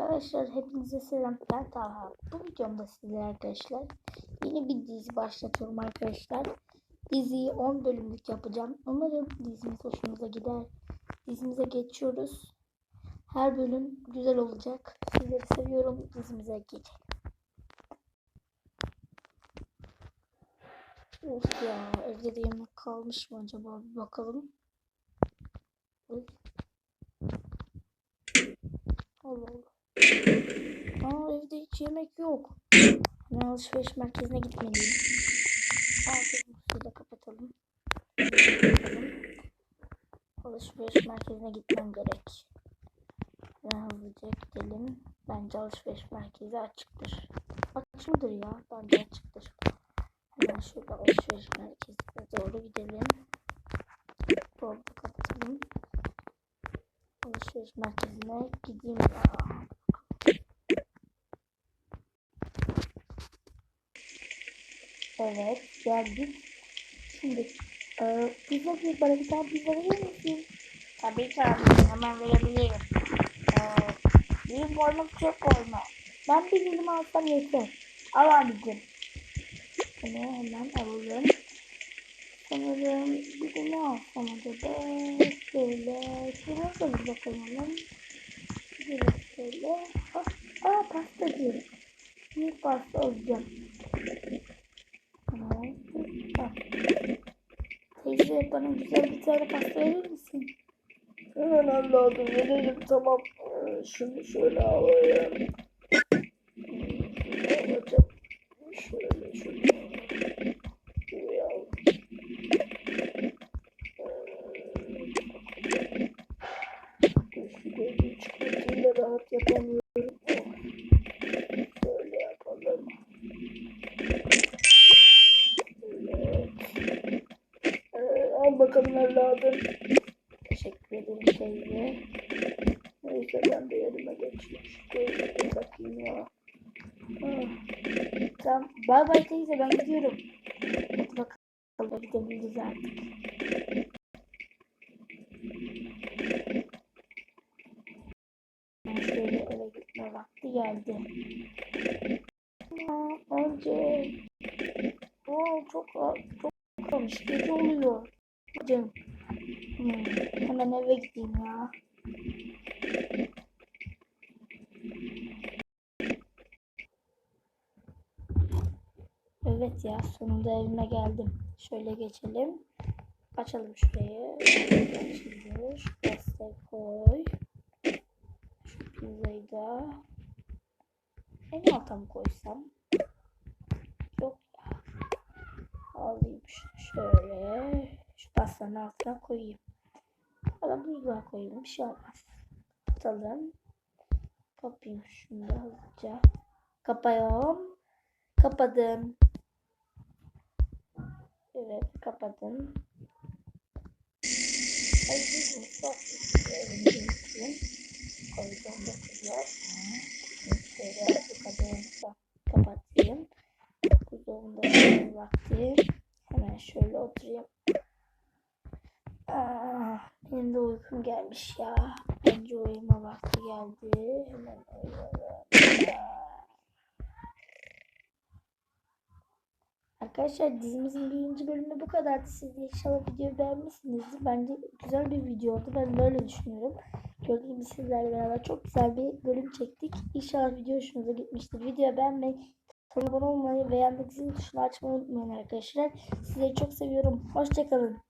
Arkadaşlar hepinize selam ben Talha. Bu videomda sizlere arkadaşlar yeni bir dizi başlatıyorum arkadaşlar. Diziyi 10 bölümlük yapacağım. Umarım dizimiz hoşunuza gider. Dizimize geçiyoruz. Her bölüm güzel olacak. Sizleri seviyorum. Dizimize geçelim. Of ya evde de yemek kalmış mı acaba bir bakalım. Aa evde hiç yemek yok. Hemen alışveriş merkezine gitmeliyim. Aa da kapatalım. Alışveriş merkezine gitmem gerek. Ben hızlıca gidelim. Bence alışveriş merkezi açıktır. Açık mıdır ya? Bence açıktır. Hemen şöyle alışveriş merkezine doğru gidelim. Dolabı kapatalım. Alışveriş merkezine gideyim ya. Evet geldik. Şimdi e, pizza bir bana bir tane pizza verir misin? Tabii ki abi hemen verebilirim. E, bir boyluk çok koyma. Ben bir dilim alsam yeter. Al abicim. Bunu hemen alalım. Sanırım bir de ne alsam acaba? Şöyle. Şuraya da bir bakalım. Şöyle şöyle. Aa, aa pastacı. Bir pasta alacağım. Teyze bana güzel bir tane pasta verir misin? Hemen anladım verelim tamam. Ee, Şunu şöyle alayım. Bakalım evladım. Teşekkür ederim teyze. Neyse ben de yerime geçeyim. Şu gözlüğü de takayım ya. Ah, Tamam. Bay bay teyze ben gidiyorum. Hadi bakalım gidebiliriz artık. Ben şöyle eve gitme vakti geldi. Aa, önce Aa, çok çok kalmış. Gece oluyor. Canım. Hmm, hemen eve gideyim ya. Evet ya sonunda evime geldim. Şöyle geçelim. Açalım şurayı. Açılır. Şu pastayı koy. Şu pizzayı da en alta mı koysam? Yok ya. Alayım şöyle. Şu pastanın altına koyayım. Ya da buzluğa koyayım. Bir şey olmaz. Kapatalım. Kapayım şunu da hızlıca. Kapıyorum. Kapadım. Evet kapadım. Ay mutfak elimde unutayım. Koyacağım da vakti. Hemen şöyle oturayım. Aa, benim de uykum gelmiş ya. Bence uyuma vakti geldi. Hemen. Arkadaşlar dizimizin birinci bölümü bu kadardı. Siz de inşallah videoyu beğenmişsinizdir. Bence güzel bir video oldu. Ben böyle düşünüyorum. Gördüğünüz gibi sizlerle beraber çok güzel bir bölüm çektik. İnşallah video hoşunuza gitmiştir. Videoyu beğenmeyi, abone olmayı ve yandaki zil tuşunu açmayı unutmayın arkadaşlar. Sizleri çok seviyorum. Hoşçakalın.